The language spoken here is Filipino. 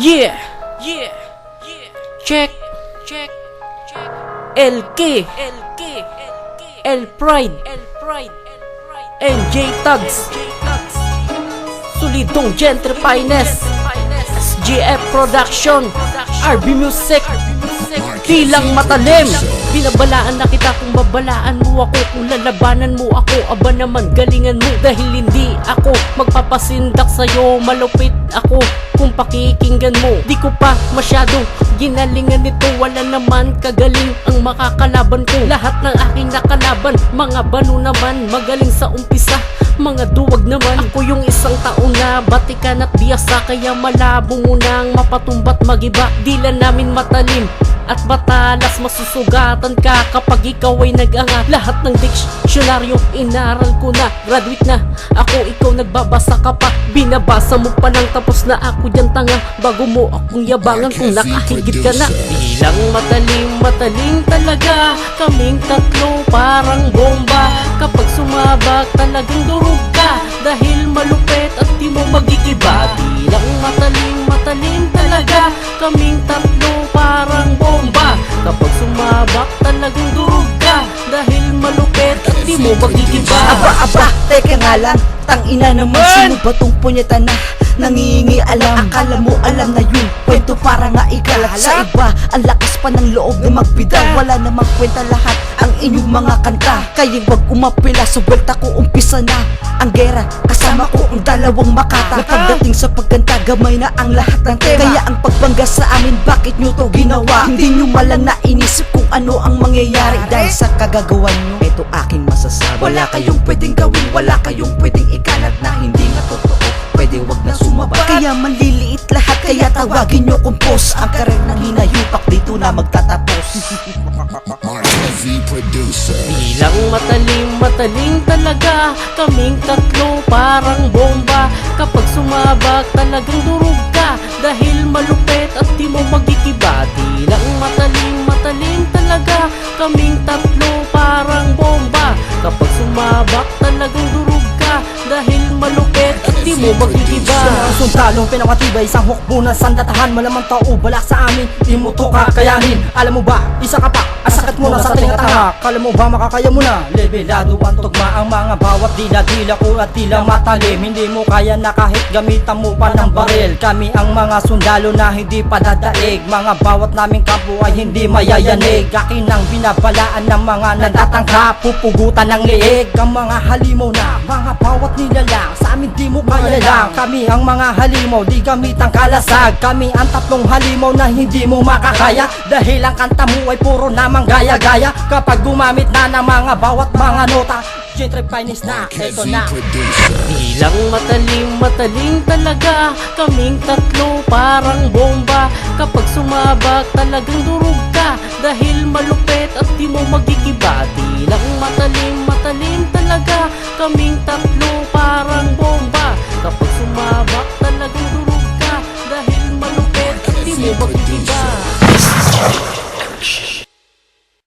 Yeah, yeah, yeah. Check, check, check. LK, LK, LK. L Pride, L Pride, L Pride. NJ Tugs. Solidong Gentry Finest. SGF Production, RB Music. Tilang matalim. Binabalaan na kita kung babalaan mo ako. Kung lalabanan mo ako Aba naman galingan mo Dahil hindi ako magpapasindak sa'yo. Malupit ako kung pakikinggan mo. Di ko pa masyado ginalingan nito Wala naman kagaling ang makakalaban ko. Lahat ng aking nakalaban Mga bano naman Magaling sa umpisa mga duwag naman. Ako yung isang taon na batikan at biyasa. Kaya malabo mo nang mapatumbat magiba. Dila namin matalim at matalas. Masusugatan ka kapag ikaw ay nag-angat Lahat ng diksyonaryo inaral ko na. Graduate na. Ako ikaw nagbabasa ka pa. Binabasa mo pa nang tapos na ako dyan tanga. Bago mo akong yabangan kung nakahigit ka na. Bilang matalim matalim talaga. Kaming tatlo parang bomba. Kapag sumabak talagang durog ka Dahil malupet at di mo magigiba Bilang matalim matalim talaga Kaming tatlo parang bomba. Kapag sumabak talagang durog ka. Dahil malupet at di mo magigiba. Aba, aba, teka nga lang Tang ina naman, sino ba tong punyeta na Nangingi alam, akala mo alam na yun Kwento para nga ikalat sa iba. Ang lakas pa ng loob na magbida Wala namang kwenta lahat ang inyong mga kanta. Kaya wag umapila sa welta ko umpisa na Ang gera, kasama ko ang dalawang makata. Pagdating sa pagkanta, gamay na ang lahat ng tema. Kaya ang pagbangga sa amin, bakit nyo to ginawa? Hindi nyo malang nainisip kung ano ang mangyayari. Dahil sa kagagawan nyo, ito aking masasabi. Wala kayong pwedeng gawin, wala kayong pwedeng ikalat na hindi nga totoo Pwede wag na sumaba Kaya manliliit lahat, kaya tawagin nyo kong boss. Ang karer ng hinayupak dito na magtatapos. Marshall V producer. Bilang matalim, mataling talaga. Kaming tatlo parang bomba. Kapag sumabak talagang durog ka. Dahil malupet at di mo magigiba. Bilang matalim, matalim talaga. Kaming tatlo magigiba Ang sundalong pinakatibay Isang hukbo na sandatahan. Malamang tao balak sa amin Di mo to kakayanin. Alam mo ba, isa ka pa Ang sakit mo na sa tinga tanga Kala mo ba makakaya mo na? Levelado ang tugma ang mga bawat dila Dila ko at dila matalim. Hindi mo kaya na kahit gamitan mo pa ng baril. Kami ang mga sundalo na hindi padadaig Mga bawat naming kampo ay hindi mayayanig. Akin ang binabalaan ng mga natatangka. Pupugutan ng liig Ang mga halimaw na mga bawat nilalang di mo kaya Kami ang mga halimaw, di gamit ang kalasag. Kami ang tatlong halimaw na hindi mo makakaya. Dahil ang kanta mo ay puro namang gaya-gaya. Kapag gumamit na ng mga bawat mga nota Siyempre finest na, eto na. Bilang matalim, mataling talaga. Kaming tatlo parang bomba. Kapag sumabak talagang durog ka. Dahil malupet at di mo magigiba. Bilang matalim, matalim talaga. Kaming tatlo parang bomba